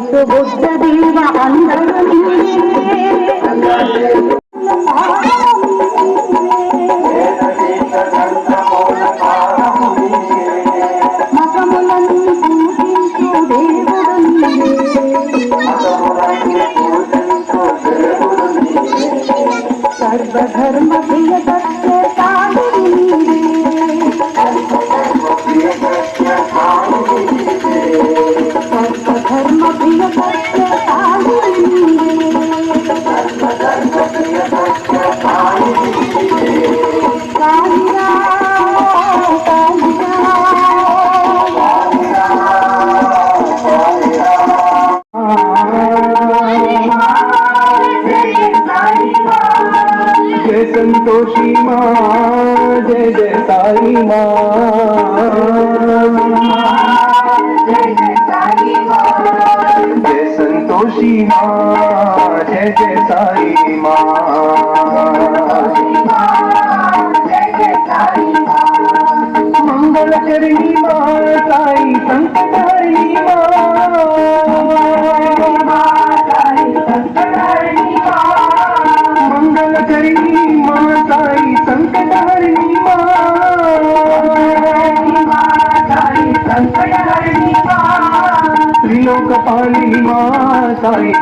কিছু বুঝতে जय संतोषी माँ जय जय साई माँ కాశీ మా జయ జయ సాయి మా మంగళకరిణి మా సాయి సంతకారిణి మా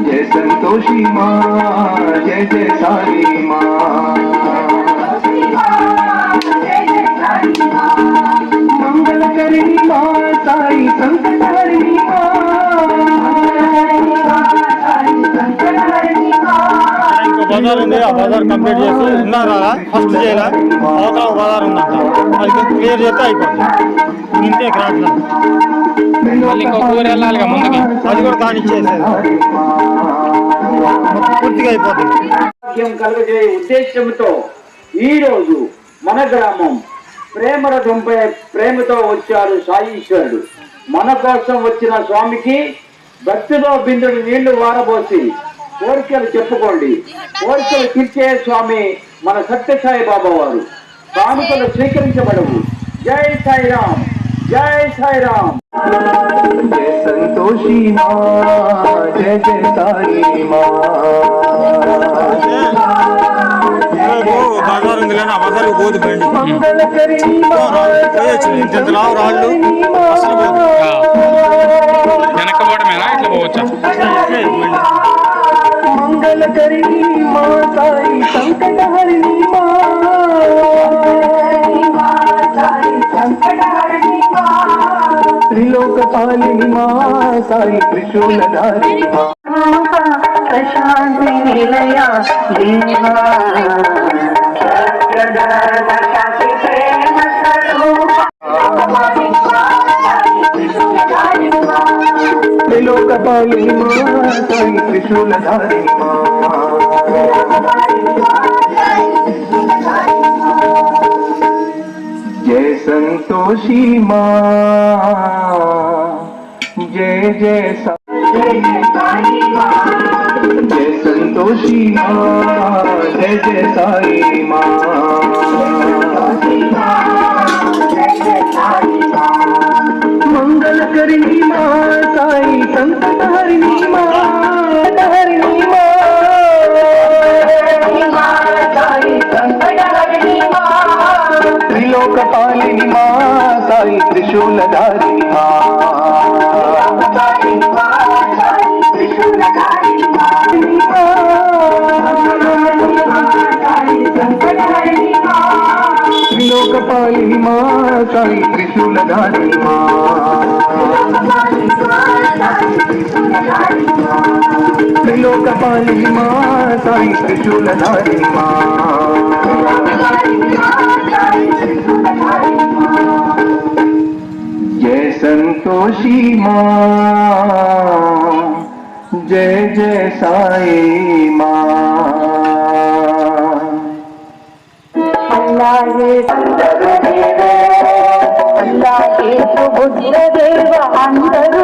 जय संतोषी माँ जय जय साई माँ मंगल करणी माँ साई संकटहरणी ఇంకో బజార్ ఉంది ఆ బజార్ కంప్లీట్ చేసి ఉన్నారా ఫస్ట్ చేయాలా అవతల ఒక బజార్ ఉందంట అది క్లియర్ చేస్తే అయిపోతుంది ఇంతే క్రాస్ మళ్ళీ ఇంకొక ఊరు వెళ్ళాలిగా ముందుకి. అది కూడా కానిచ్చేసేది పూర్తిగా అయిపోతుంది భాగ్యం కలుగజే ఉద్దేశంతో ఈ రోజు మన గ్రామం ప్రేమరథంపై ప్రేమతో వచ్చారు సాయీశ్వరుడు మన కోసం వచ్చిన స్వామికి భక్తిలో బిందుడు నీళ్ళు వారబోసి కోరికలు చెప్పుకోండి. కోరికలు తీర్చే స్వామి మన సత్యసాయి బాబా వారు. కానుకలు స్వీకరించబడవు. జై సాయిరామ్. జై సాయిరామ్. जय संतोषी माँ जय जय साई माँ బజార్ ఉంది కానీ ఆ బజార్ పోదు బండి मंगल करणी माँ పోయొచ్చు ఇంత ఇంత లావు రాళ్ళు అసలు పోదు వెనకబడమేనా ఇట్లా పోవచ్చా मंगल करणी माँ साई संकट త్రిలోకపాలిని మా సాయి త్రిశూలధారి ప్రశాంతి నిలయ దేవా త్రిలోకపాలిని మా సాయి త్రిశూలధారి మా जय संतोषी माँ जय जय जय संतोषी माँ। जय जय साई माँ। मंगल करणी माँ साई संत हरणी त्रिलोक पालिनी माँ साई त्रिशूलधारी माँ त्रिलोक पालिनी माँ साई त्रिशूलधारी माँ त्रिलोक पालिनी माँ సంతోషి మా జయ జయ సాయి మా అల్లాహే సుందరదేవే అందరూ అందరూ